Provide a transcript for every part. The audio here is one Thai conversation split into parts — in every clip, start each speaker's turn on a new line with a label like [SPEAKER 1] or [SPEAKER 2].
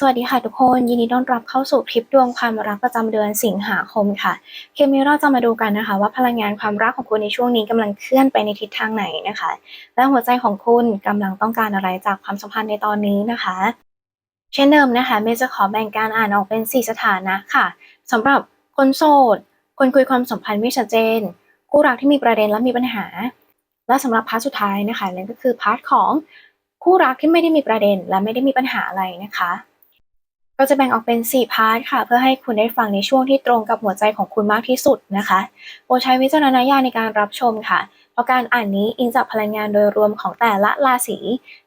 [SPEAKER 1] สวัสดีค่ะทุกคนยินดีต้อนรับเข้าสู่คลิปดวงความรักประจำเดือนสิงหาคมค่ะคลิปนี้เราจะมาดูกันนะคะ ว่าพลังงานความรักของคุณในช่วงนี้กำลังเคลื่อนไปในทิศทางไหนนะคะ และหัวใจของคุณกำลังต้องการอะไรจากความสัมพันธ์ในตอนนี้นะคะ เช่นเดิมนะคะเมย์จะขอแบ่งการอ่านออกเป็น 4 สถานะค่ะสำหรับคนโสด คนคุยความสัมพันธ์ไม่ชัดเจนคู่รักที่มีประเด็นและมีปัญหา และสำหรับพาร์ทสุดท้ายนะคะนั่นก็คือพาร์ทของคู่รักที่ไม่ได้มีประเด็นและไม่ได้มีปัญหาอะไรนะคะ ก็จะแบ่งออกเป็น 4 พาร์ทค่ะ เพื่อให้คุณได้ฟังในช่วงที่ตรงกับหัวใจของคุณมากที่สุดนะคะโปรดใช้วิจารณญาณในการรับชมค่ะ เพราะการอ่านนี้อิงจากพลังงานโดยรวมของแต่ละราศี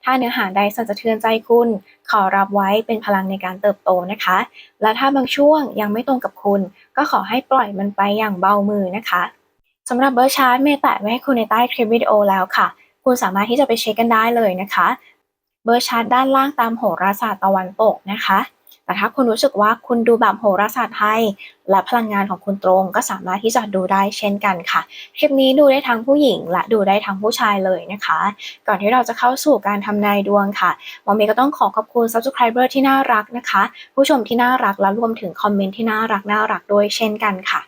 [SPEAKER 1] ถ้าเนื้อหาใดสั่นสะเทือนใจคุณ ขอรับไว้เป็นพลังในการเติบโตนะคะ และถ้าบางช่วงยังไม่ตรงกับคุณ ก็ขอให้ปล่อยมันไปอย่างเบามือนะคะสำหรับเบอร์ชาร์ตเมย์แปะไว้ให้คุณในใต้คลิปวิดีโอแล้วค่ะ คุณสามารถที่จะไปเช็คกันได้เลยนะคะ เบอร์ชาร์ตด้านล่างตามโหราศาสตร์ตะวันตกนะคะ แต่ถ้าคุณรู้สึกว่าคุณดูแบบโหราศาสตร์ไทยและพลังงานของคุณตรงก็สามารถที่จะดูได้เช่นกันค่ะ คลิปนี้ดูได้ทั้งผู้หญิง และดูได้ทั้งผู้ชายเลยนะคะ ก่อนที่เราจะเข้าสู่การทำนายดวงค่ะหมอเมย์ก็ต้องขอขอบคุณ subscriber ที่น่ารักนะคะ ผู้ชมที่น่ารักและรวมถึงคอมเมนต์ที่น่ารักน่ารักด้วยเช่นกันค่ะ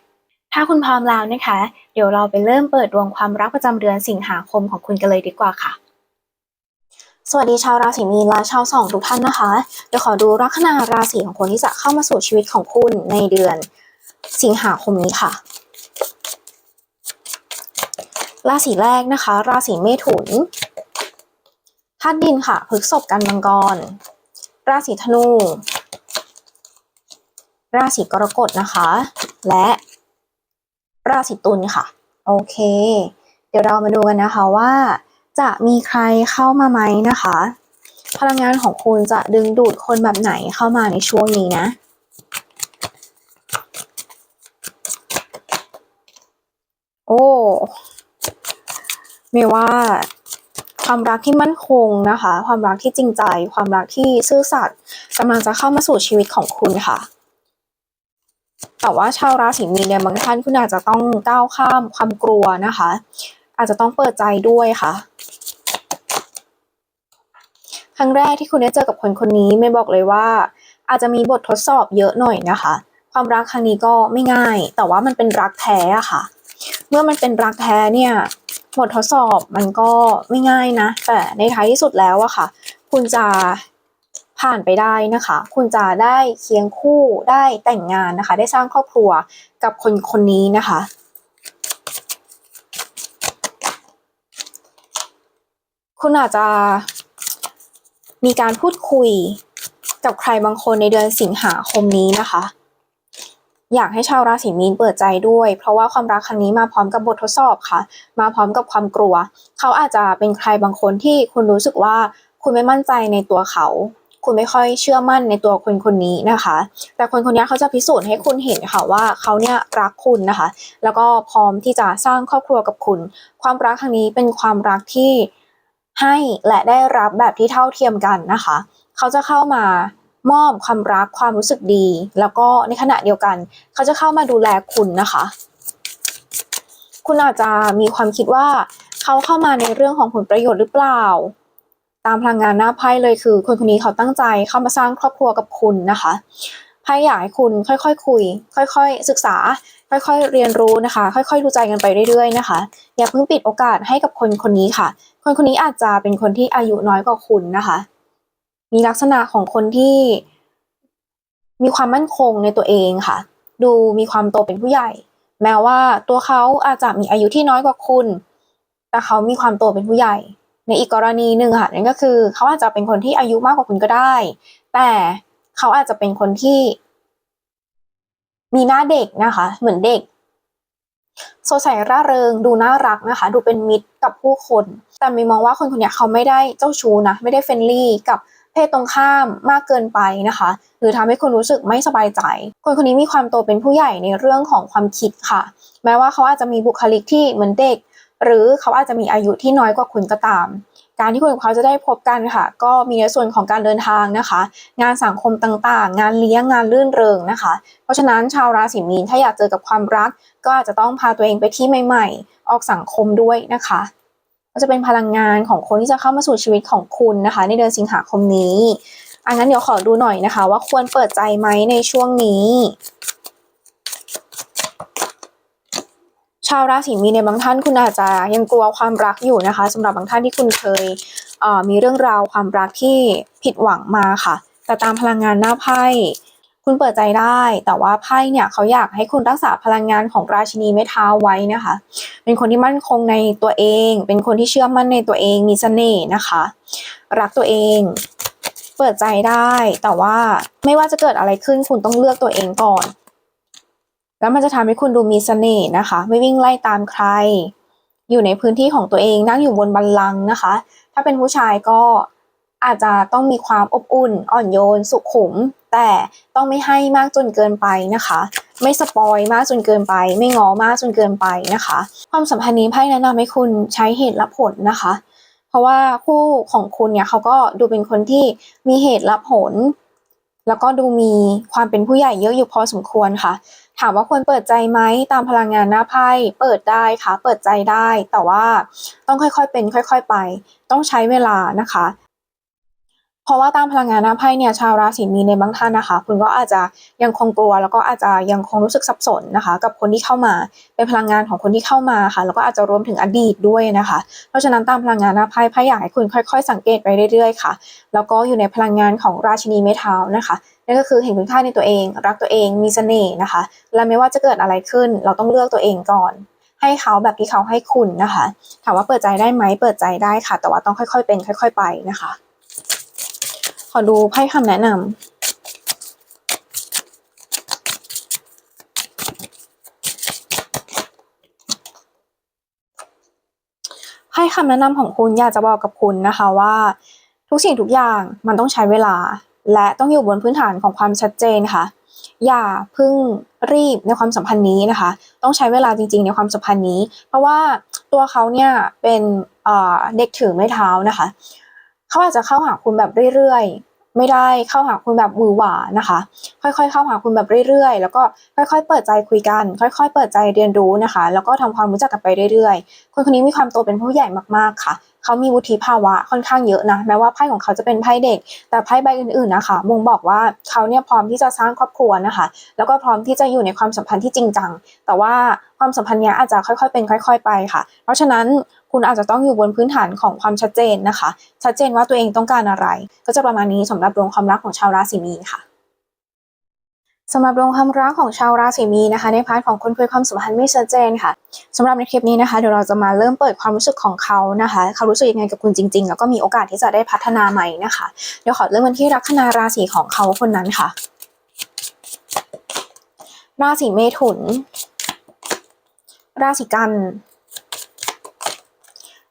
[SPEAKER 1] ถ้าคุณพร้อมแล้วนะคะ เดี๋ยวเราไปเริ่มเปิดดวงความรักประจำเดือนสิงหาคมของคุณกันเลยดีกว่าค่ะ สวัสดีชาวราศีมีนและชาวสองทุกท่านนะคะ เดี๋ยวขอดูลัคนาราศีของคนที่จะเข้ามาสู่ชีวิตของคุณในเดือนสิงหาคมนี้ค่ะ ราศีแรกนะคะ ราศีเมถุนธาตุดินค่ะพฤกษภกันมังกร ราศีธนู ราศีกรกฎนะคะ และราศีตุลค่ะ โอเค เดี๋ยวเรามาดูกันนะคะว่า จะมีใครเข้ามาไหมนะคะ พลังงานของคุณจะดึงดูดคนแบบไหนเข้ามาในช่วงนี้นะโอ้เมย์ว่าความรักที่มั่นคงนะคะ ความรักที่จริงใจ ความรักที่ซื่อสัตย์กำลังจะเข้ามาสู่ชีวิตของคุณค่ะ แต่ว่าชาวราศีมีนเนี่ยบางท่านคุณอาจจะต้องก้าวข้ามความกลัวนะคะ อาจจะต้องเปิดใจด้วยค่ะ ครั้งแรกที่คุณได้เจอกับคนคนนี้ไม่บอกเลยว่า อาจจะมีบททดสอบเยอะหน่อยนะคะ ความรักครั้งนี้ก็ไม่ง่าย แต่ว่ามันเป็นรักแท้อะค่ะ เมื่อมันเป็นรักแท้เนี่ยบททดสอบมันก็ไม่ง่ายนะ แต่ในท้ายที่สุดแล้วอะค่ะ คุณจะผ่านไปได้นะคะ คุณจะได้เคียงคู่ได้แต่งงานนะคะ ได้สร้างครอบครัวกับคนคนนี้นะคะ คุณอาจจะมีการพูดคุยกับใครบางคนในเดือนสิงหาคมนี้นะคะ อยากให้ชาวราศีมีนเปิดใจด้วย เพราะว่าความรักครั้งนี้มาพร้อมกับบททดสอบค่ะ มาพร้อมกับความกลัว เขาอาจจะเป็นใครบางคนที่คุณรู้สึกว่าคุณไม่มั่นใจในตัวเขา คุณไม่ค่อยเชื่อมั่นในตัวคนคนนี้นะคะ แต่คนคนนี้เขาจะพิสูจน์ให้คุณเห็นค่ะว่าเขาเนี่ยรักคุณนะคะ แล้วก็พร้อมที่จะสร้างครอบครัวกับคุณ ความรักครั้งนี้เป็นความรักที่ ให้และได้รับแบบที่เท่าเทียมกันนะคะ เขาจะเข้ามามอบความรักความรู้สึกดี แล้วก็ในขณะเดียวกัน เขาจะเข้ามาดูแลคุณนะคะ คุณอาจจะมีความคิดว่าเขาเข้ามาในเรื่องของผลประโยชน์หรือเปล่า ตามพลังงานหน้าไพ่เลยคือ คนคนนี้เขาตั้งใจเข้ามาสร้างครอบครัวกับคุณนะคะไพ่อยากให้คุณค่อยๆคคุย ค่อย ๆ ศึกษา ค่อยๆเรียนรู้นะคะ ค่อยๆดูใจกันไปเรื่อยๆนะคะ อย่าเพิ่งปิดโอกาสให้กับคนคนนี้ค่ะ คนคนนี้อาจจะเป็นคนที่อายุน้อยกว่าคุณนะคะ มีลักษณะของคนที่มีความมั่นคงในตัวเองค่ะ ดูมีความโตเป็นผู้ใหญ่ แม้ว่าตัวเขาอาจจะมีอายุที่น้อยกว่าคุณ แต่เขามีความโตเป็นผู้ใหญ่ ในอีกกรณีหนึ่งค่ะนั่นก็คือเขาอาจจะเป็นคนที่อายุมากกว่าคุณก็ได้ แต่เขาอาจจะเป็นคนที่มีหน้าเด็กนะคะ เหมือนเด็ก สดใสร่าเริงดูน่ารักนะคะ ดูเป็นมิตรกับผู้คน แต่มีมองว่าคนคนนี้เขาไม่ได้เจ้าชู้นะไม่ได้เฟรนลี่กับเพศตรงข้ามมากเกินไปนะคะ หรือทำให้คุณรู้สึกไม่สบายใจ คนคนนี้มีความโตเป็นผู้ใหญ่ในเรื่องของความคิดค่ะ แม้ว่าเขาอาจจะมีบุคลิกที่เหมือนเด็ก หรือเขาอาจจะมีอายุที่น้อยกว่าคุณก็ตาม การที่คุณกับเขาจะได้พบกันค่ะ ก็มีในส่วนของการเดินทางนะคะ งานสังคมต่างๆ งานเลี้ยงงานลื่นเริงนะคะ เพราะฉะนั้นชาวราศีมีนถ้าอยากเจอกับความรัก ก็อาจจะต้องพาตัวเองไปที่ใหม่ ๆ ออกสังคมด้วยนะคะก็จะเป็นพลังงานของคนที่จะเข้ามาสู่ชีวิตของคุณนะคะ ในเดือนสิงหาคมนี้อังั้นเดี๋ยวขอดูหน่อยนะคะ ว่าควรเปิดใจไหมในช่วงนี้าวราศีมีนในบางท่านคุณอาจจะยังกลัวความรักอยู่นะคะสำหรับบางท่านที่คุณเคยเมีเรื่องราวความรักที่ผิดหวังมาค่ะ แต่ตามพลังงานหน้าไพ่คุณเปิดใจได้ แต่ว่าไพ่เนี่ยเขาอยากให้คุณรักษาพลังงานของราชินีไม้เท้าไว้นะคะ เป็นคนที่มั่นคงในตัวเอง เป็นคนที่เชื่อมั่นในตัวเอง มีเสน่ห์นะคะ รักตัวเอง เปิดใจได้ แต่ว่าไม่ว่าจะเกิดอะไรขึ้นคุณต้องเลือกตัวเองก่อน แล้วมันจะทำให้คุณดูมีเสน่ห์นะคะ ไม่วิ่งไล่ตามใคร อยู่ในพื้นที่ของตัวเองนั่งอยู่บนบัลลังนะคะ ถ้าเป็นผู้ชายก็อาจจะต้องมีความอบอุ่น อ่อนโยน สุขุม แต่ต้องไม่ให้มากจนเกินไปนะคะ ไม่สปอยมากจนเกินไป ไม่ง้อมากจนเกินไปนะคะ ความสัมพันธ์นี้ไพ่แนะนำให้คุณใช้เหตุและผลนะคะ เพราะว่าคู่ของคุณเนี่ยเขาก็ดูเป็นคนที่มีเหตุและผล แล้วก็ดูมีความเป็นผู้ใหญ่เยอะอยู่พอสมควรค่ะ ถามว่าควรเปิดใจไหมตามพลังงานหน้าไพ่เปิดได้ค่ะ เปิดใจได้ แต่ว่าต้องค่อยๆเป็น ค่อย ๆ ไป ต้องใช้เวลานะคะ เพราะว่าตามพลังงานหน้าไพ่เนี่ยชาวราศีมีนในบางท่านนะคะ คุณก็อาจจะยังคงกลัว แล้วก็อาจจะยังคงรู้สึกสับสนนะคะ กับคนที่เข้ามาเป็นพลังงานของคนที่เข้ามาค่ะ แล้วก็อาจจะรวมถึงอดีตด้วยนะคะ เพราะฉะนั้นตามพลังงานหน้าไพ่ไพ่อยากให้คุณค่อย ๆ สังเกตไปเรื่อยๆค่ะ แล้วก็อยู่ในพลังงานของราชินีไม้เท้านะคะนั่นก็คือเห็นคุณค่าในตัวเอง รักตัวเองมีเสน่ห์นะคะ และไม่ว่าจะเกิดอะไรขึ้น เราต้องเลือกตัวเองก่อน ให้เขาแบบที่เขาให้คุณนะคะ ถามว่าเปิดใจได้ไหมเปิดใจได้ค่ะ แต่ว่าต้องค่อย ๆ เป็น ค่อย ๆ ไปนะคะ ขอดูไพ่คำแนะนำให้คำแนะนำของคุณอยากจะบอกกับคุณนะคะว่า ทุกสิ่งทุกอย่างมันต้องใช้เวลา และต้องอยู่บนพื้นฐานของความชัดเจนค่ะ อย่าพึ่งรีบในความสัมพันธ์นี้นะคะ ต้องใช้เวลาจริง ๆ ในความสัมพันธ์นี้ เพราะว่าตัวเขาเนี่ยเป็นเด็กถือไม้เท้านะคะ เขาอาจจะเข้าหาคุณแบบเรื่อยๆ ไม่ได้เข้าหาคุณแบบหวือหวานะคะ ค่อยๆ เข้าหาคุณแบบเรื่อยๆ แล้วก็ค่อยๆ เปิดใจคุยกัน ค่อย ๆ เปิดใจเรียนรู้นะคะ แล้วก็ทำความรู้จักกันไปเรื่อยๆ คนคนนี้มีความโตเป็นผู้ใหญ่มากๆค่ะเขามีวุฒิภาวะค่อนข้างเยอะนะแม้ว่าไพ่ของเขาจะเป็นไพ่เด็ก แต่ไพ่ใบอื่นๆนะคะบ่งบอกว่าเขาเนี่ยพร้อมที่จะสร้างครอบครัวนะคะ แล้วก็พร้อมที่จะอยู่ในความสัมพันธ์ที่จริงจังแต่ว่าความสัมพันธ์เนี้ยอาจจะค่อยๆเป็นค่อย ๆ ไปค่ะ เพราะฉะนั้น คุณอาจจะต้องอยู่บนพื้นฐานของความชัดเจนนะคะ ชัดเจนว่าตัวเองต้องการอะไร ก็จะประมาณนี้สำหรับดวงความรักของชาวราศีมีนค่ะสำหรับดวงความรักของชาวราศีมีนนะคะ ในพาร์ทของคนคุยความสัมพันธ์ไม่ชัดเจนค่ะสำหรับในคลิปนี้นะคะเดี๋ยวเราจะมาเริ่มเปิดความรู้สึกของเขานะคะ เขารู้สึกยังไงกับคุณจริง ๆ แล้วก็มีโอกาสที่จะได้พัฒนาใหม่นะคะเดี๋ยวขอเริ่มกันที่ลัคนาราศีของเขาคนนั้นค่ะ ราศีเมถุน ราศีกัน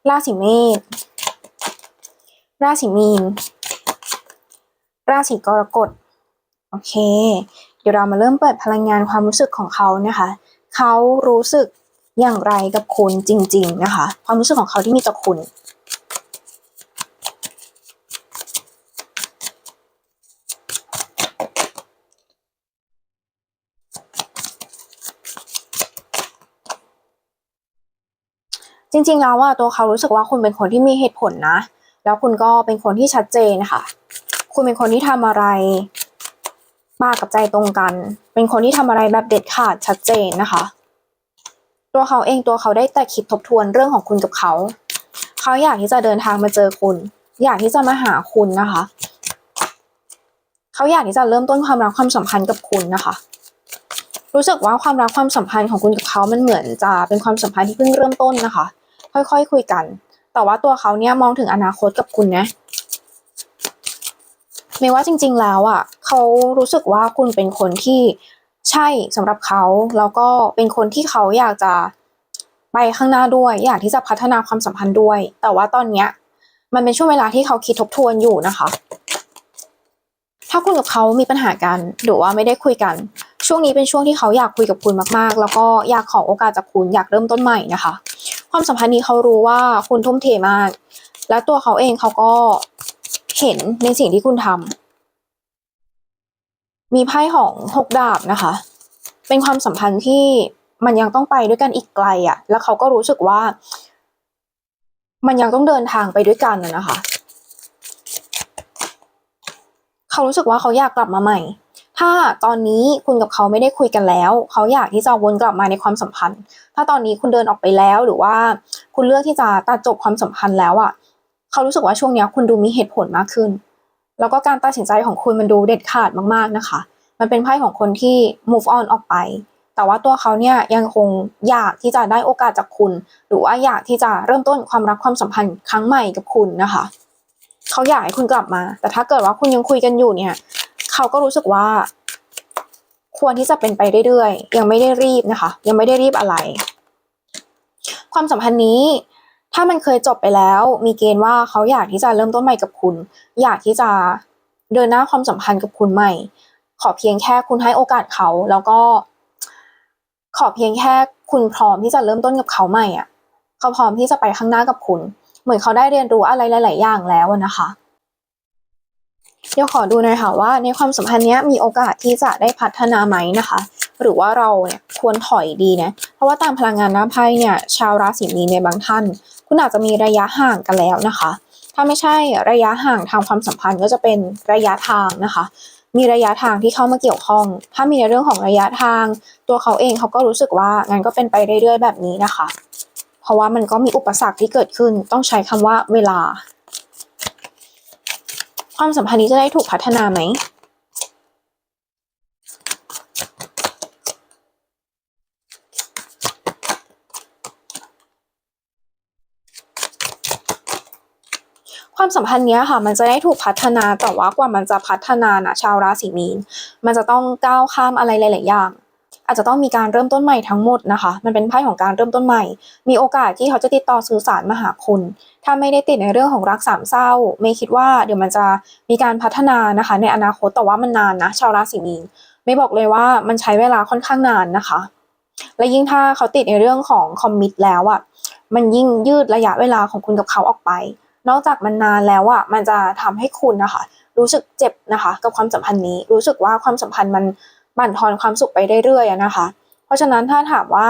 [SPEAKER 1] ราศีเมษ ราศีมีน ราศีกรกฎ โอเค เดี๋ยวเรามาเริ่มเปิดพลังงานความรู้สึกของเขานะคะ เขารู้สึกอย่างไรกับคุณจริง ๆ นะคะ ความรู้สึกของเขาที่มีต่อคุณ จ ริง ๆ แล้วว่าตัวเขารู้สึกว่าคุณเป็นคนที่มีเหตุผลนะ แล้วคุณก็เป็นคนที่ชัดเจนนะคะคุณเป็นคนที่ทำอะไรมากับใจตรงกัน เป็นคนที่ทำอะไรแบบเด็ดขาดชัดเจนนะคะ ตัวเขาเองตัวเขาได้แต่คิดทบทวนเรื่องของคุณกับเขา เขาอยากที่จะเดินทางมาเจอคุณ อยากที่จะมาหาคุณนะคะ เขาอยากที่จะเริ่มต้นความรักความสัมพันธ์กับคุณนะคะรู้สึกว่าความรักความสัมพันธ์ของคุณกับเขา มันเหมือนจะเป็นความสัมพันธ์ที่เพิ่งเริ่มต้นนะคะ ค่อยๆคคุยกัน แต่ว่าตัวเขาเนี่ยมองถึงอนาคตกับคุณนะไม่ว่าจริง ๆ แล้วอะเขารู้สึกว่าคุณเป็นคนที่ใช่สำหรับเขาแล้วก็เป็นคนที่เขาอยากจะไปข้างหน้าด้วย อยากที่จะพัฒนาความสัมพันธ์ด้วย แต่ว่าตอนเนี้ยมันเป็นช่วงเวลาที่เขาคิดทบทวนอยู่นะคะ ถ้าคุณกับเขามีปัญหากันหรือว่าไม่ได้คุยกัน ช่วงนี้เป็นช่วงที่เขาอยากคุยกับคุณมากๆ แล้วก็อยากขอโอกาสจากคุณอยากเริ่มต้นใหม่นะคะ ความสัมพันธ์นี้เขารู้ว่าคุณทุ่มเทมาก แล้วตัวเขาเองเขาก็เห็นในสิ่งที่คุณทำมีไพ่ของหกดาบนะคะ เป็นความสัมพันธ์ที่มันยังต้องไปด้วยกันอีกไกลอะ่ะ แล้วเขาก็รู้สึกว่า มันยังต้องเดินทางไปด้วยกันนะนะคะ เขารู้สึกว่าเขาอยากกลับมาใหม่ ถ้าตอนนี้คุณกับเขาไม่ได้คุยกันแล้ว เขาอยากที่จะวนกลับมาในความสัมพันธ์ ถ้าตอนนี้คุณเดินออกไปแล้วหรือว่าคุณเลือกที่จะตัดจบความสัมพันธ์แล้วอะ เขารู้สึกว่าช่วงนี้คุณดูมีเหตุผลมากขึ้น แล้วก็การตัดสินใจของคุณมันดูเด็ดขาดมากๆนะคะ มันเป็นไพ่ของคนที่ move on ออกไป แต่ว่าตัวเขาเนี่ยยังคงอยากที่จะได้โอกาสจากคุณ หรือว่าอยากที่จะเริ่มต้นความรักความสัมพันธ์ครั้งใหม่กับคุณนะคะ เขาอยากให้คุณกลับมา แต่ถ้าเกิดว่าคุณยังคุยกันอยู่เนี่ย เขาก็รู้สึกว่า ควรที่จะเป็นไปเรื่อยๆ ยังไม่ได้รีบนะคะ ยังไม่ได้รีบอะไร ความสัมพันธ์นี้ ถ้ามันเคยจบไปแล้ว มีเกณฑ์ว่าเขาอยากที่จะเริ่มต้นใหม่กับคุณ อยากที่จะเดินหน้าความสัมพันธ์กับคุณใหม่ ขอเพียงแค่คุณให้โอกาสเขาแล้วก็ ขอเพียงแค่คุณพร้อมที่จะเริ่มต้นกับเขาใหม่อะ เขาพร้อมที่จะไปข้างหน้ากับคุณ เหมือนเขาได้เรียนรู้อะไรหลาย ๆ อย่างแล้วนะคะ เดี๋ยวขอดูหน่อยค่ะว่า ในความสัมพันธ์นี้มีโอกาสที่จะได้พัฒนาไหมนะคะ หรือว่าเราเนี่ยควรถอยดีนะเพราะว่าตามพลังงานหน้าไพ่เนี่ย ชาวราศีมีนในบางท่าน คุณอาจจะมีระยะห่างกันแล้วนะคะ ถ้าไม่ใช่ระยะห่างทางความสัมพันธ์ก็จะเป็นระยะทางนะคะ มีระยะทางที่เข้ามาเกี่ยวข้อง ถ้ามีในเรื่องของระยะทาง ตัวเขาเองเขาก็รู้สึกว่างั้นก็เป็นไปเรื่อยๆแบบนี้นะคะ เพราะว่ามันก็มีอุปสรรคที่เกิดขึ้นต้องใช้คำว่าเวลา ความสัมพันธ์นี้จะได้ถูกพัฒนาไหมความสัมพันธ์เนี้ยค่ะ มันจะได้ถูกพัฒนาแต่ว่ากว่ามันจะพัฒนานะชาวราศีมีน มันจะต้องก้าวข้ามอะไรหลาย ๆ อย่าง อาจจะต้องมีการเริ่มต้นใหม่ทั้งหมดนะคะ มันเป็นไพ่ของการเริ่มต้นใหม่ มีโอกาสที่เขาจะติดต่อสื่อสารมาหาคุณ ถ้าไม่ได้ติดในเรื่องของรักสามเศร้า ไม่คิดว่าเดี๋ยวมันจะมีการพัฒนานะคะ ในอนาคตแต่ว่ามันนานนะชาวราศีมีนไม่บอกเลยว่ามันใช้เวลาค่อนข้างนานนะคะ และยิ่งถ้าเขาติดในเรื่องของคอมมิตแล้วอะ่ะมันยิ่งยืดระยะเวลาของคุณกับเขาออกไป นอกจากมันนานแล้วอะ่ะมันจะทำให้คุณนะคะ รู้สึกเจ็บนะคะ กับความสัมพันธ์นี้ รู้สึกว่าความสัมพันธ์มัน บั่นทอนความสุขไปเรื่อยๆนะคะ เพราะฉะนั้นถ้าถามว่า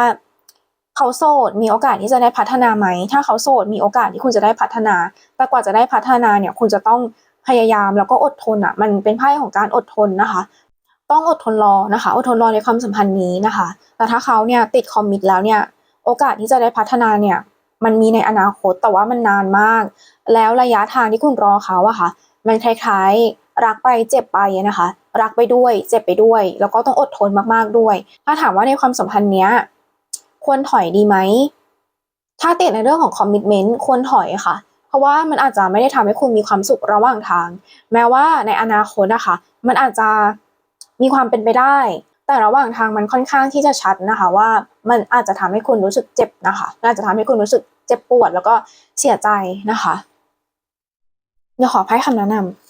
[SPEAKER 1] เขาโสดมีโอกาสที่จะได้พัฒนาไหม ถ้าเขาโสดมีโอกาสที่คุณจะได้พัฒนา แต่กว่าจะได้พัฒนาเนี่ยคุณจะต้องพยายามแล้วก็อดทนอะ มันเป็นไพ่ของการอดทนนะคะ ต้องอดทนรอนะคะ อดทนรอในความสัมพันธ์นี้นะคะ แต่ถ้าเขาเนี่ยติดคอมมิตแล้วเนี่ย โอกาสที่จะได้พัฒนาเนี่ย มันมีในอนาคตแต่ว่ามันนานมาก แล้วระยะทางที่คุณรอเขาอะค่ะ มันคล้ายๆรักไปเจ็บไปนะคะ รักไปด้วย เจ็บไปด้วย แล้วก็ต้องอดทนมากๆด้วย ถ้าถามว่าในความสัมพันธ์เนี้ย ควรถอยดีไหม ถ้าติดในเรื่องของคอมมิชเมนต์ควรถอยค่ะ เพราะว่ามันอาจจะไม่ได้ทำให้คุณมีความสุขระหว่างทาง แม้ว่าในอนาคตนะคะ มันอาจจะมีความเป็นไปได้ แต่ระหว่างทางมันค่อนข้างที่จะชัดนะคะ ว่ามันอาจจะทำให้คุณรู้สึกเจ็บนะคะอาจจะทำให้คุณรู้สึกเจ็บปวดแล้วก็เสียใจนะคะเดี๋ยวขอให้คำแนะนำ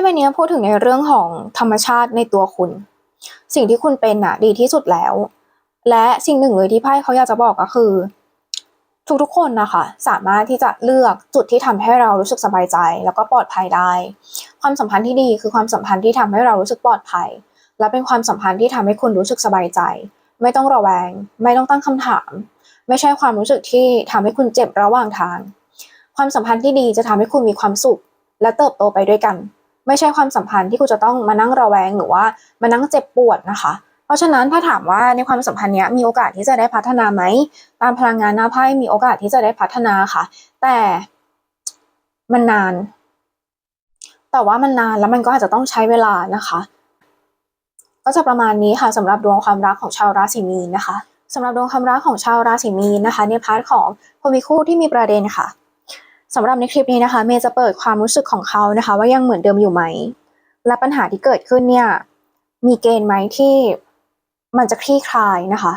[SPEAKER 1] ไพ่ใบนี้พูดถึงในเรื่องของธรรมชาติในตัวคุณ สิ่งที่คุณเป็นน่ะ ดีที่สุดแล้ว และสิ่งหนึ่งเลยที่ไพ่เขาอยากจะบอกก็คือ ทุกๆคนนะคะ สามารถที่จะเลือกจุดที่ทำให้เรารู้สึกสบายใจ แล้วก็ปลอดภัยได้ ความสัมพันธ์ที่ดีคือความสัมพันธ์ที่ทำให้เรารู้สึกปลอดภัย และเป็นความสัมพันธ์ที่ทำให้คุณรู้สึกสบายใจ ไม่ต้องระแวง ไม่ต้องตั้งคำถาม ไม่ใช่ความรู้สึกที่ทำให้คุณเจ็บระหว่างทาง ความสัมพันธ์ที่ดีจะทำให้คุณมีความสุข และเติบโตไปด้วยกัน ไม่ใช่ความสัมพันธ์ที่คุณจะต้องมานั่งระแวงหรือว่ามานั่งเจ็บปวดนะคะ เพราะฉะนั้นถ้าถามว่าในความสัมพันธ์นี้มีโอกาสที่จะได้พัฒนาไหมตามพลังงานหน้าไพ่มีโอกาสที่จะได้พัฒนาค่ะ แต่มันนาน แต่ว่ามันนานแล้วมันก็อาจจะต้องใช้เวลานะคะ ก็จะประมาณนี้ค่ะสำหรับดวงความรักของชาวราศีมีนนะคะสำหรับดวงความรักของชาวราศีมีนนะคะ ในพาร์ทของคนมีคู่ที่มีประเด็นค่ะ สำหรับในคลิปนี้นะคะเมย์จะเปิดความรู้สึกของเขานะคะ ว่ายังเหมือนเดิมอยู่ไหม และปัญหาที่เกิดขึ้นเนี่ย มีเกณฑ์ไหมที่มันจะคลี่คลายนะคะ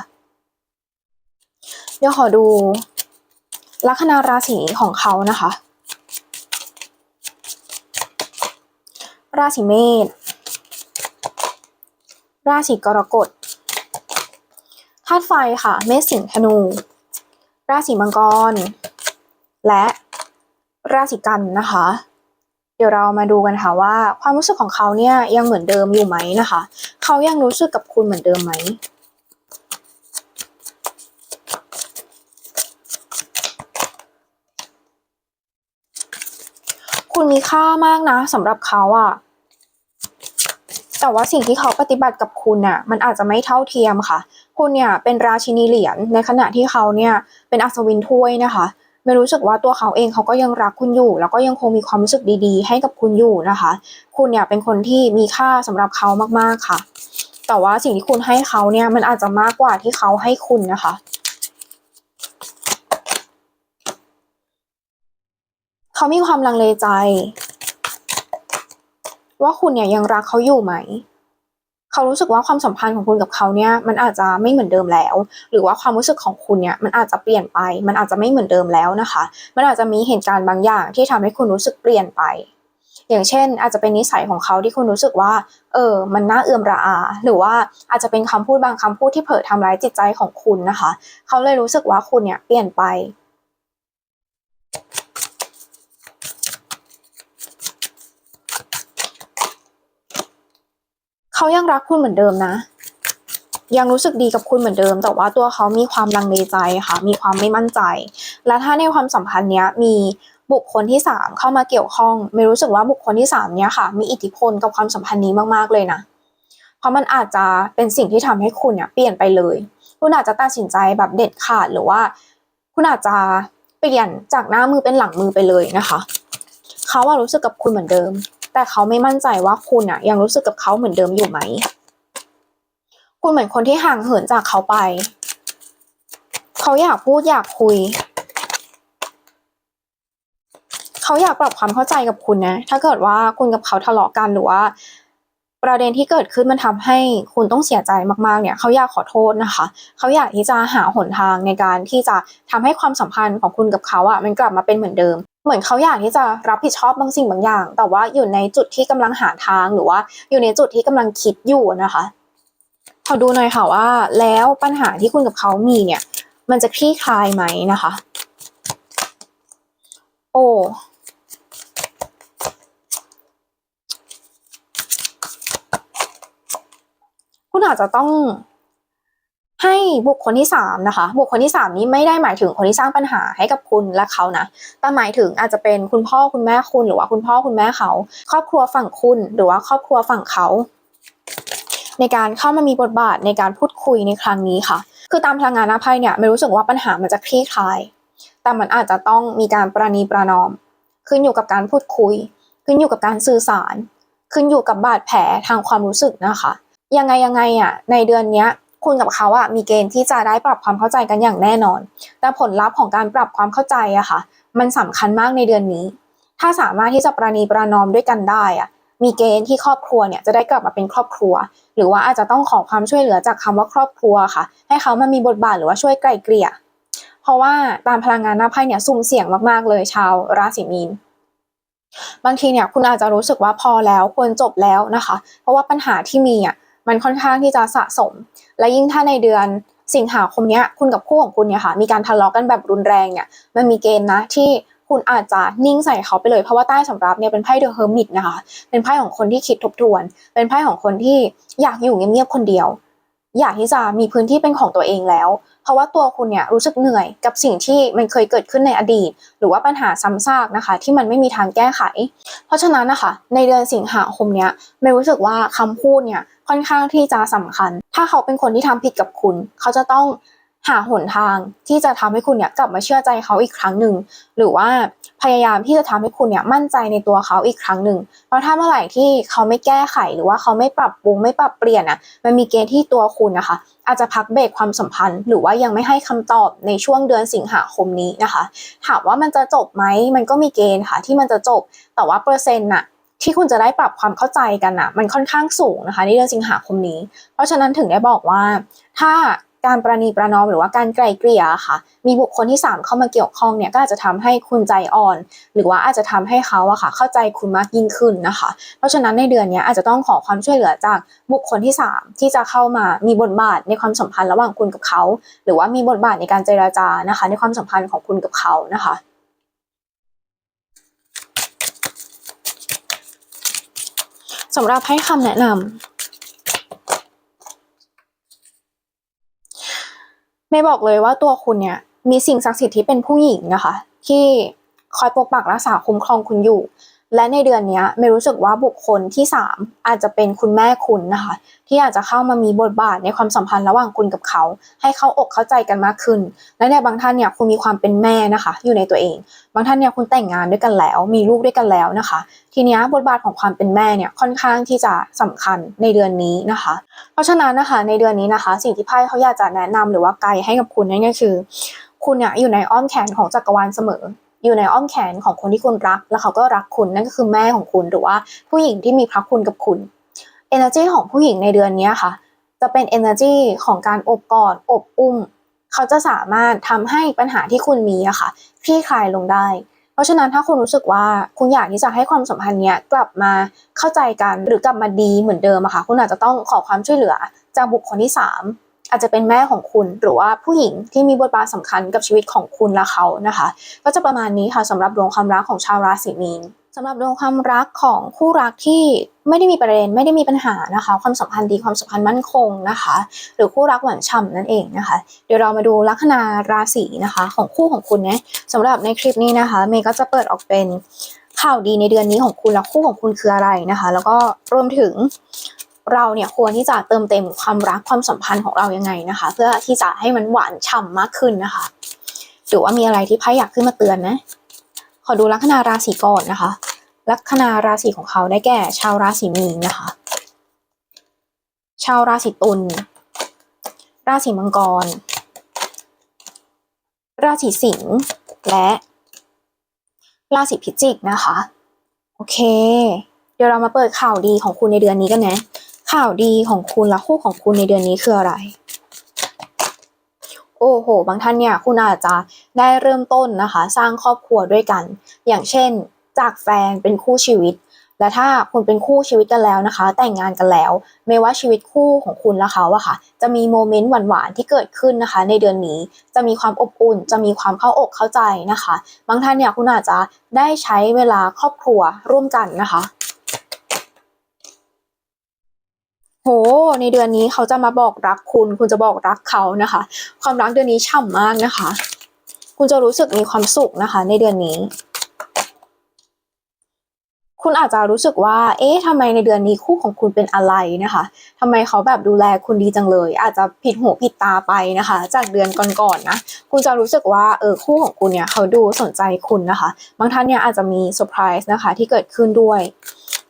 [SPEAKER 1] เดี๋ยวขอดูลัคนาราศีของเขานะคะ ราศีเมษราศีกรกฎธาตุไฟค่ะ เมษสิงห์ธนู ราศีมังกร และ ราศีกันนะคะ เดี๋ยวเรามาดูกันค่ะว่า ความรู้สึกของเขาเนี่ยยังเหมือนเดิมอยู่ไหมนะคะ เขายังรู้สึกกับคุณเหมือนเดิมไหมคุณมีค่ามากนะสำหรับเขาอะแต่ว่าสิ่งที่เขาปฏิบัติกับคุณน่ะมันอาจจะไม่เท่าเทียมค่ะ คุณเนี่ยเป็นราชินีเหรียญในขณะที่เขาเนี่ยเป็นอัศวินถ้วยนะคะ ไม่รู้สึกว่าตัวเขาเองเขาก็ยังรักคุณอยู่ แล้วก็ยังคงมีความรู้สึกดีๆ ให้กับคุณอยู่นะคะ คุณเนี่ยเป็นคนที่มีค่าสำหรับเขามากๆค่ะ แต่ว่าสิ่งที่คุณให้เขาเนี่ยมันอาจจะมากกว่าที่เขาให้คุณนะคะเขามีความลังเลใจ ว่าคุณเนี่ยยังรักเขาอยู่ไหม เขารู้สึกว่าความสัมพันธ์ของคุณกับเขาเนี่ยมันอาจจะไม่เหมือนเดิมแล้ว หรือว่าความรู้สึกของคุณเนี่ยมันอาจจะเปลี่ยนไป มันอาจจะไม่เหมือนเดิมแล้วนะคะ มันอาจจะมีเหตุการณ์บางอย่างที่ทำให้คุณรู้สึกเปลี่ยนไป อย่างเช่น อาจจะเป็นนิสัยของเขาที่คุณรู้สึกว่า เออ มันน่าเอื่อมระอา หรือว่าอาจจะเป็นคำพูดบางคำพูดที่เผลอทำร้ายจิตใจของคุณนะคะ เขาเลยรู้สึกว่าคุณเนี่ยเปลี่ยนไป เขายังรักคุณเหมือนเดิมนะ ยังรู้สึกดีกับคุณเหมือนเดิม แต่ว่าตัวเขามีความลังเลใจค่ะ มีความไม่มั่นใจ และถ้าในความสัมพันธ์เนี้ยมีบุคคลที่สามเข้ามาเกี่ยวข้อง ไม่รู้สึกว่าบุคคลที่สามเนี้ยค่ะ มีอิทธิพลกับความสัมพันธ์นี้มากๆเลยนะ เพราะมันอาจจะเป็นสิ่งที่ทำให้คุณเนี่ยเปลี่ยนไปเลย คุณอาจจะตัดสินใจแบบเด็ดขาดหรือว่า คุณอาจจะเปลี่ยนจากหน้ามือเป็นหลังมือไปเลยนะคะ เขาว่ารู้สึกกับคุณเหมือนเดิม แต่เขาไม่มั่นใจว่าคุณอะยังรู้สึกกับเขาเหมือนเดิมอยู่ไหม คุณเหมือนคนที่ห่างเหินจากเขาไป เขาอยากพูดอยากคุย เขาอยากปรับความเข้าใจกับคุณนะ ถ้าเกิดว่าคุณกับเขาทะเลาะกันหรือว่า ประเด็นที่เกิดขึ้นมันทำให้คุณต้องเสียใจมากๆ เนี่ยเขาอยากขอโทษนะคะ เขาอยากที่จะหาหนทางในการที่จะทำให้ความสัมพันธ์ของคุณกับเขาอะมันกลับมาเป็นเหมือนเดิม เหมือนเขาอยากที่จะรับผิดชอบบางสิ่งบางอย่าง แต่ว่าอยู่ในจุดที่กำลังหาทางหรือว่า อยู่ในจุดที่กำลังคิดอยู่นะคะขอดูหน่อยค่ะว่า แล้วปัญหาที่คุณกับเขามีเนี่ย มันจะคลี่คลายไหมนะคะ โอ้คุณอาจจะต้อง ให้บุคคลที่สามนะคะ บุคคลที่สามนี้ไม่ได้หมายถึงคนที่สร้างปัญหาให้กับคุณและเขานะ แต่หมายถึงอาจจะเป็นคุณพ่อคุณแม่คุณหรือว่าคุณพ่อคุณแม่เขา ครอบครัวฝั่งคุณหรือว่าครอบครัวฝั่งเขา ในการเข้ามามีบทบาทในการพูดคุยในครั้งนี้ค่ะ คือตามพลังงานหน้าไพ่เนี่ยไม่รู้สึกว่าปัญหามันจะคลี่คลาย แต่มันอาจจะต้องมีการประนีประนอม ขึ้นอยู่กับการพูดคุย ขึ้นอยู่กับการสื่อสาร ขึ้นอยู่กับบาดแผลทางความรู้สึกนะคะ ยังไงยังไงอะในเดือนเนี้ย คุณกับเขาอะมีเกณฑ์ที่จะได้ปรับความเข้าใจกันอย่างแน่นอน แต่ผลลัพธ์ของการปรับความเข้าใจอะค่ะ มันสำคัญมากในเดือนนี้ ถ้าสามารถที่จะประนีประนอมด้วยกันได้อะมีเกณฑ์ที่ครอบครัวเนี่ยจะได้กลับมาเป็นครอบครัว หรือว่าอาจจะต้องขอความช่วยเหลือจากคำว่าครอบครัวค่ะ ให้เขามามีบทบาทหรือว่าช่วยไกล่เกลี่ย เพราะว่าตามพลังงานหน้าไพ่เนี่ยสุ่มเสี่ยงมากๆเลยชาวราศีมีนบางทีเนี่ยคุณอาจจะรู้สึกว่าพอแล้วควรจบแล้วนะคะ เพราะว่าปัญหาที่มีอะ มันค่อนข้างที่จะสะสม และยิ่งถ้าในเดือนสิงหาคมเนี้ยคุณกับคู่ของคุณเนี่ยค่ะมีการทะเลาะกันแบบรุนแรงเนี่ยมันมีเกณฑ์นะที่คุณอาจจะนิ่งใส่เขาไปเลยเพราะว่าใต้สำรับเนี่ยเป็นไพ่เดอะเฮอร์มิตนะคะ เป็นไพ่ของคนที่คิดทบทวน เป็นไพ่ของคนที่อยากอยู่เงียบๆคนเดียว อยากที่จะมีพื้นที่เป็นของตัวเองแล้ว เพราะว่าตัวคุณเนี่ยรู้สึกเหนื่อยกับสิ่งที่มันเคยเกิดขึ้นในอดีต หรือว่าปัญหาซ้ำซากนะคะ ที่มันไม่มีทางแก้ไข เพราะฉะนั้นนะคะในเดือนสิงหาคมเนี้ยไม่รู้สึกว่าคำพูดเนี่ย ค่อนข้างที่จะสำคัญ ถ้าเขาเป็นคนที่ทำผิดกับคุณ เขาจะต้องหาหนทางที่จะทำให้คุณเนี่ยกลับมาเชื่อใจเขาอีกครั้งหนึ่งหรือว่าพยายามที่จะทำให้คุณเนี่ยมั่นใจในตัวเขาอีกครั้งหนึ่งเพราะถ้าเมื่อไหร่ที่เขาไม่แก้ไขหรือว่าเขาไม่ปรับปรุงไม่ปรับเปลี่ยนอะมันมีเกณฑ์ที่ตัวคุณนะคะ อาจจะพักเบรกความสัมพันธ์ หรือว่ายังไม่ให้คำตอบในช่วงเดือนสิงหาคมนี้นะคะ ถามว่ามันจะจบไหมมันก็มีเกณฑ์ค่ะที่มันจะจบ แต่ว่าเปอร์เซ็นต์น่ะ ที่คุณจะได้ปรับความเข้าใจกันน่ะมันค่อนข้างสูงนะคะในเดือนสิงหาคมนี้ เพราะฉะนั้นถึงได้บอกว่าถ้าการประนีประนอมหรือว่าการไกลเกลี่ยค่ะ มีบุคคลที่ 3 เข้ามาเกี่ยวข้องเนี่ยก็อาจจะทำให้คุณใจอ่อน หรือว่าอาจจะทำให้เขาอะค่ะ เข้าใจคุณมากยิ่งขึ้นนะคะ เพราะฉะนั้นในเดือนนี้อาจจะต้องขอความช่วยเหลือจากบุคคลที่ 3 ที่จะเข้ามามีบทบาทในความสัมพันธ์ระหว่างคุณกับเขา หรือว่ามีบทบาทในการเจราจานะคะ ในความสัมพันธ์ของคุณกับเขานะคะ สำหรับให้คำแนะนำไม่บอกเลยว่าตัวคุณเนี่ย มีสิ่งศักดิ์สิทธิ์ที่เป็นผู้หญิงนะคะ ที่คอยปกปักรักษาคุ้มครองคุณอยู่ และในเดือนนี้เมย์รู้สึกว่าบุคคลที่สามอาจจะเป็นคุณแม่คุณนะคะ ที่อาจจะเข้ามามีบทบาทในความสัมพันธ์ระหว่างคุณกับเขา ให้เข้าอกเข้าใจกันมากขึ้น และในบางท่านเนี่ยคุณมีความเป็นแม่นะคะ อยู่ในตัวเอง บางท่านเนี่ยคุณแต่งงานด้วยกันแล้ว มีลูกด้วยกันแล้วนะคะ ทีนี้บทบาทของความเป็นแม่เนี่ยค่อนข้างที่จะสำคัญในเดือนนี้นะคะ เพราะฉะนั้นนะคะในเดือนนี้นะคะ สิ่งที่ไพ่เขาอยากจะแนะนำหรือว่าไกด์ให้กับคุณนั่นก็คือ คุณเนี่ยอยู่ในอ้อมแขนของจักรวาลเสมอ อยู่ในอ้อมแขนของคนที่คุณรัก แล้วเขาก็รักคุณนั่นก็คือแม่ของคุณหรือว่าผู้หญิงที่มีพระคุณกับคุณ energy ของผู้หญิงในเดือนนี้ค่ะ จะเป็น energy ของการอบกอดอบอุ้ม เขาจะสามารถทำให้ปัญหาที่คุณมีอะค่ะคลี่คลายลงได้ เพราะฉะนั้นถ้าคุณรู้สึกว่าคุณอยากที่จะให้ความสัมพันธ์เนี้ยกลับมาเข้าใจกันหรือกลับมาดีเหมือนเดิมอะค่ะ คุณอาจจะต้องขอความช่วยเหลือจากบุคคลที่สาม อาจจะเป็นแม่ของคุณหรือว่าผู้หญิงที่มีบทบาทสำคัญกับชีวิตของคุณและเขานะคะ ก็จะประมาณนี้ค่ะสำหรับดวงความรักของชาวราศีมีนสำหรับดวงความรักของคู่รักที่ไม่ได้มีประเด็นไม่ได้มีปัญหานะคะ ความสัมพันธ์ดีความสัมพันธ์มั่นคงนะคะ หรือคู่รักหวานฉ่ำนั่นเองนะคะ เดี๋ยวเรามาดูลัคนาราศีนะคะ ของคู่ของคุณเนะสำหรับในคลิปนี้นะคะเมย์ก็จะเปิดออกเป็นข่าวดีในเดือนนี้ของคุณและคู่ของคุณคืออะไรนะคะ แล้วก็รวมถึง เราเนี่ยควรที่จะเติมเต็มความรักความสัมพันธ์ของเรายังไงนะคะ เพื่อที่จะให้มันหวานฉ่ำมากขึ้นนะคะหรือว่ามีอะไรที่ไพ่อยากขึ้นมาเตือนนะขอดูลัคนาราศีก่อนนะคะ ลัคนาราศีของเขาได้แก่ ชาวราศีมีนนะคะ ชาวราศีตุลราศีมังกร ราศีสิงห์และราศีพิจิกนะคะ โอเค เดี๋ยวเรามาเปิดข่าวดีของคุณในเดือนนี้กันนะ ข่าวดีของคุณและคู่ของคุณในเดือนนี้คืออะไร โอ้โห บางท่านเนี่ยคุณอาจจะได้เริ่มต้นนะคะ สร้างครอบครัวด้วยกัน อย่างเช่น จากแฟนเป็นคู่ชีวิต และถ้าคุณเป็นคู่ชีวิตกันแล้วนะคะ แต่งงานกันแล้ว ไม่ว่าชีวิตคู่ของคุณและเขาอะค่ะ จะมีโมเมนต์หวานๆที่เกิดขึ้นนะคะ ในเดือนนี้จะมีความอบอุ่น จะมีความเข้าอกเข้าใจนะคะ บางท่านเนี่ยคุณอาจจะได้ใช้เวลาครอบครัวร่วมกันนะคะ โห ในเดือนนี้เขาจะมาบอกรักคุณ คุณจะบอกรักเขานะคะ ความรักเดือนนี้ฉ่ำมากนะคะ คุณจะรู้สึกมีความสุขนะคะ ในเดือนนี้ คุณอาจจะรู้สึกว่า เอ๊ะทำไมในเดือนนี้คู่ของคุณเป็นอะไรนะคะทำไมเขาแบบดูแลคุณดีจังเลย อาจจะผิดหูผิดตาไปนะคะ จากเดือนก่อนๆนะคุณจะรู้สึกว่าเออคู่ของคุณเนี่ยเขาดูสนใจคุณนะคะ บางท่านเนี่ยอาจจะมีเซอร์ไพรส์นะคะ ที่เกิดขึ้นด้วย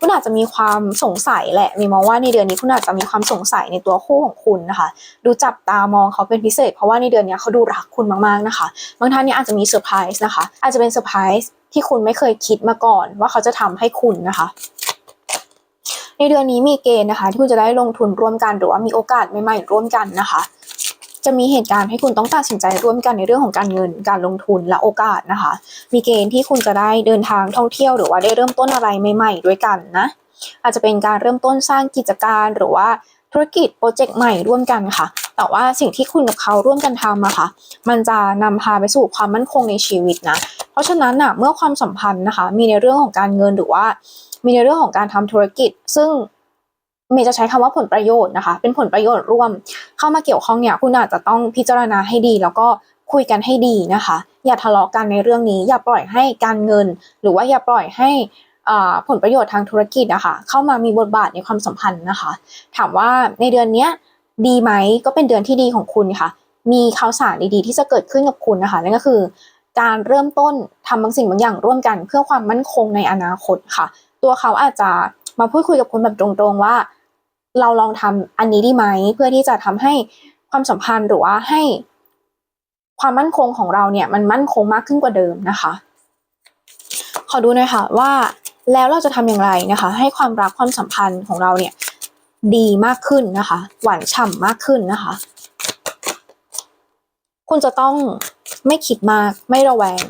[SPEAKER 1] คุณอาจจะมีความสงสัยแหละมีมองว่าในเดือนนี้คุณอาจจะมีความสงสัยในตัวคู่ของคุณนะคะ ดูจับตามองเขาเป็นพิเศษ เพราะว่าในเดือนนี้เขาดูรักคุณมากๆนะคะ บางท่านเนี่ยอาจจะมีเซอร์ไพรส์นะคะ อาจจะเป็นเซอร์ไพรส์ที่คุณไม่เคยคิดมาก่อนว่าเขาจะทำให้คุณนะคะในเดือนนี้มีเกณฑ์นะคะ ที่คุณจะได้ลงทุนร่วมกันหรือว่ามีโอกาสใหม่ๆร่วมกันนะคะ จะมีเหตุการณ์ให้คุณต้องตัดสินใจร่วมกันในเรื่องของการเงิน การลงทุนและโอกาสนะคะ มีเกณฑ์ที่คุณจะได้เดินทางท่องเที่ยวหรือว่าได้เริ่มต้นอะไรใหม่ ๆ ด้วยกันนะ อาจจะเป็นการเริ่มต้นสร้างกิจการหรือว่าธุรกิจโปรเจกต์ใหม่ร่วมกันค่ะ แต่ว่าสิ่งที่คุณกับเขาร่วมกันทำอะค่ะ มันจะนำพาไปสู่ความมั่นคงในชีวิตนะ เพราะฉะนั้นอะเมื่อความสัมพันธ์นะคะ มีในเรื่องของการเงินหรือว่า มีในเรื่องของการทำธุรกิจ ซึ่ง เมย์จะใช้คำว่าผลประโยชน์นะคะ เป็นผลประโยชน์ร่วม เข้ามาเกี่ยวข้องเนี่ยคุณอาจจะต้องพิจารณาให้ดี แล้วก็คุยกันให้ดีนะคะ อย่าทะเลาะกันในเรื่องนี้ อย่าปล่อยให้การเงิน หรือว่าอย่าปล่อยให้อ่าผลประโยชน์ทางธุรกิจนะคะเข้ามามีบทบาทในความสัมพันธ์นะคะ ถามว่าในเดือนเนี้ยดีไหมก็เป็นเดือนที่ดีของคุณค่ะ มีข่าวสารดีๆ ที่จะเกิดขึ้นกับคุณนะคะนั่นก็คือ การเริ่มต้นทำบางสิ่งบางอย่างร่วมกัน เพื่อความมั่นคงในอนาคตค่ะ ตัวเขาอาจจะ มาพูดคุยกับคุณแบบตรงๆว่า เราลองทำอันนี้ดีไหมเพื่อที่จะทำให้ความสัมพันธ์หรือว่าให้ความมั่นคงของเราเนี่ย มันมั่นคงมากขึ้นกว่าเดิมนะคะ ขอดูหน่อยค่ะว่าแล้วเราจะทำอย่างไรนะคะ ให้ความรักความสัมพันธ์ของเราเนี่ย ดีมากขึ้นนะคะ หวานฉ่ำมากขึ้นนะคะ คุณจะต้องไม่คิดมากไม่ระแวง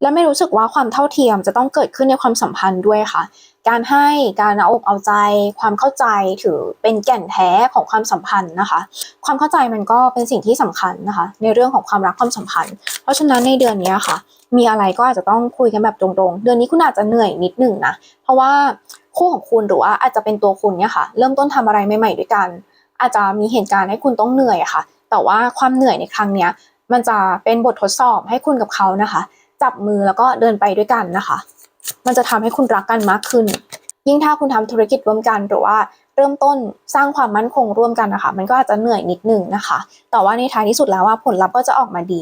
[SPEAKER 1] และไม่รู้สึกว่าความเท่าเทียมจะต้องเกิดขึ้นในความสัมพันธ์ด้วยค่ะ การให้การเอาอกเอาใจ ความเข้าใจถือเป็นแก่นแท้ของความสัมพันธ์นะคะ ความเข้าใจมันก็เป็นสิ่งที่สำคัญนะคะ ในเรื่องของความรักความสัมพันธ์ เพราะฉะนั้นในเดือนนี้ค่ะ มีอะไรก็อาจจะต้องคุยกันแบบตรงๆ เดือนนี้คุณอาจจะเหนื่อยนิดหนึ่งนะ เพราะว่าคู่ของคุณหรือว่าอาจจะเป็นตัวคุณเนี่ยค่ะ เริ่มต้นทำอะไรใหม่ๆด้วยกัน อาจจะมีเหตุการณ์ให้คุณต้องเหนื่อยอะค่ะ แต่ว่าความเหนื่อยในครั้งเนี้ยมันจะเป็นบททดสอบให้คุณกับเขานะคะ จับมือแล้วก็เดินไปด้วยกันนะคะ มันจะทำให้คุณรักกันมากขึ้น ยิ่งถ้าคุณทำธุรกิจร่วมกันหรือว่าเริ่มต้นสร้างความมั่นคงร่วมกันนะคะ มันก็อาจจะเหนื่อยนิดนึงนะคะ แต่ว่าในท้ายที่สุดแล้วว่าผลลัพธ์ก็จะออกมาดี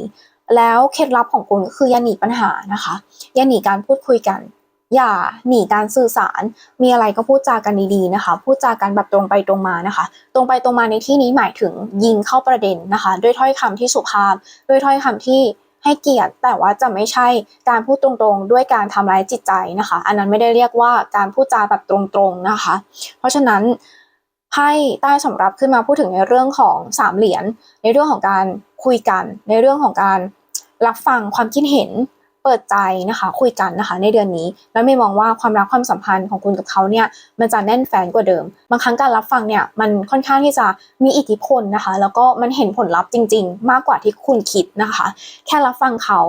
[SPEAKER 1] แล้วเคล็ดลับของคุณก็คืออย่าหนีปัญหานะคะอย่าหนีการพูดคุยกัน อย่าหนีการสื่อสาร มีอะไรก็พูดจากันดีๆนะคะ พูดจากันแบบตรงไปตรงมานะคะ ตรงไปตรงมาในที่นี้หมายถึงยิงเข้าประเด็นนะคะ ด้วยถ้อยคำที่สุภาพ ด้วยถ้อยคำที่ ให้เกียรติ แต่ว่าจะไม่ใช่การพูดตรงๆ ด้วยการทำร้ายจิตใจนะคะ อันนั้นไม่ได้เรียกว่าการพูดจาแบบตรงๆนะคะ เพราะฉะนั้นให้ใต้สำรับขึ้นมาพูดถึงในเรื่องของสามเหรียญในเรื่องของการคุยกัน ในเรื่องของการรับฟังความคิดเห็น เปิดใจนะคะ คุยกันนะคะ ในเดือนนี้ แล้วไม่มองว่าความรักความสัมพันธ์ของคุณกับเขาเนี่ยมันจะแน่นแฟนกว่าเดิม บางครั้งการรับฟังเนี่ยมันค่อนข้างที่จะมีอิทธิพลนะคะ แล้วก็มันเห็นผลลัพธ์จริง ๆ มากกว่าที่คุณคิดนะคะ แค่รับฟังเขา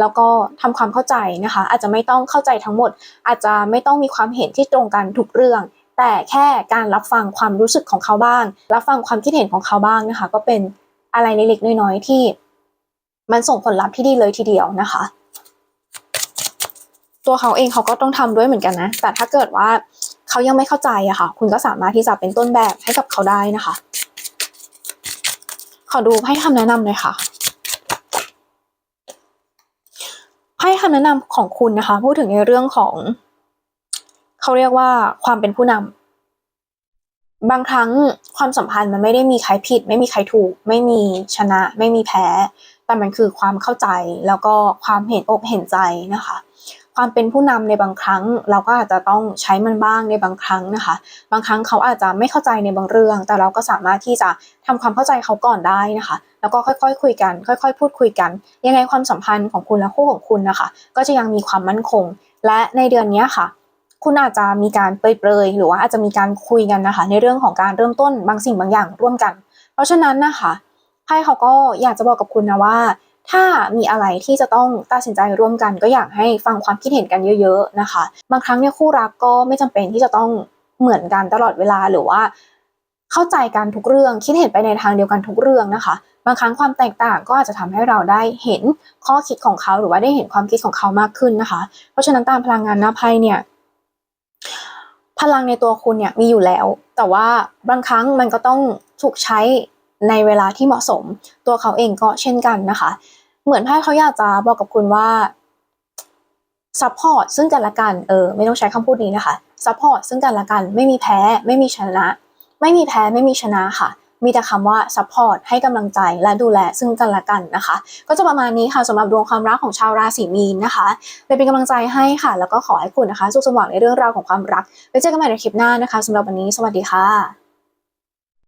[SPEAKER 1] แล้วก็ทำความเข้าใจนะคะ อาจจะไม่ต้องเข้าใจทั้งหมด อาจจะไม่ต้องมีความเห็นที่ตรงกันทุกเรื่อง แต่แค่การรับฟังความรู้สึกของเขาบ้าง รับฟังความคิดเห็นของเขาบ้างนะคะ ก็เป็นอะไรเล็กๆน้อยๆที่ มันส่งผลลัพธ์ที่ดีเลยทีเดียวนะคะ ตัวเขาเองเขาก็ต้องทำด้วยเหมือนกันนะ แต่ถ้าเกิดว่าเขายังไม่เข้าใจอะค่ะ คุณก็สามารถที่จะเป็นต้นแบบให้กับเขาได้นะคะ ขอดูให้คำแนะนำเลยค่ะให้คำแนะนำของคุณนะคะ พูดถึงในเรื่องของ เขาเรียกว่าความเป็นผู้นำบางครั้งความสัมพันธ์มันไม่ได้มีใครผิด ไม่มีใครถูก ไม่มีชนะ ไม่มีแพ้ แต่มันคือความเข้าใจแล้วก็ความเห็นอกเห็นใจนะคะ ความเป็นผู้นำในบางครั้ง เราก็อาจจะต้องใช้มันบ้างในบางครั้งนะคะ บางครั้งเขาอาจจะไม่เข้าใจในบางเรื่อง แต่เราก็สามารถที่จะทำความเข้าใจเขาก่อนได้นะคะ แล้วก็ค่อยๆคุยกัน ค่อย ๆ พูดคุยกัน ยังไงความสัมพันธ์ของคุณและคู่ของคุณนะคะ ก็จะยังมีความมั่นคง และในเดือนนี้ค่ะคุณอาจจะมีการเปรยๆหรือว่าอาจจะมีการคุยกันนะคะ ในเรื่องของการเริ่มต้นบางสิ่งบางอย่างร่วมกัน เพราะฉะนั้นนะคะไพ่เขาก็อยากจะบอกกับคุณนะว่า ถ้ามีอะไรที่จะต้องตัดสินใจร่วมกัน ก็อยากให้ฟังความคิดเห็นกันเยอะๆนะคะ บางครั้งเนี่ยคู่รักก็ไม่จำเป็นที่จะต้องเหมือนกันตลอดเวลาหรือว่า เข้าใจกันทุกเรื่องคิดเห็นไปในทางเดียวกันทุกเรื่องนะคะ บางครั้งความแตกต่างก็อาจจะทำให้เราได้เห็นข้อคิดของเขาหรือว่าได้เห็นความคิดของเขามากขึ้นนะคะ เพราะฉะนั้นตามพลังงานหน้าไพ่เนี่ยพลังในตัวคุณเนี่ยมีอยู่แล้ว แต่ว่าบางครั้งมันก็ต้องถูกใช้ ในเวลาที่เหมาะสม ตัวเขาเองก็เช่นกันนะคะ เหมือนไพ่เขาอยากจะบอกกับคุณว่าซัพพอร์ตซึ่งกันและกันเออไม่ต้องใช้คำพูดนี้นะคะซัพพอร์ตซึ่งกันและกันไม่มีแพ้ ไม่มีชนะ ไม่มีแพ้ไม่มีชนะค่ะ มีแต่คำว่าซัพพอร์ตให้กำลังใจและดูแลซึ่งกันและกันนะคะ ก็จะประมาณนี้ค่ะสำหรับดวงความรักของชาวราศีมีนนะคะไปเป็นกำลังใจให้ค่ะ แล้วก็ขอให้คุณนะคะ สุขสมหวังในเรื่องราวของความรักไว้เจอกันใหม่ในคลิปหน้านะคะสำหรับวันนี้ สวัสดีค่ะ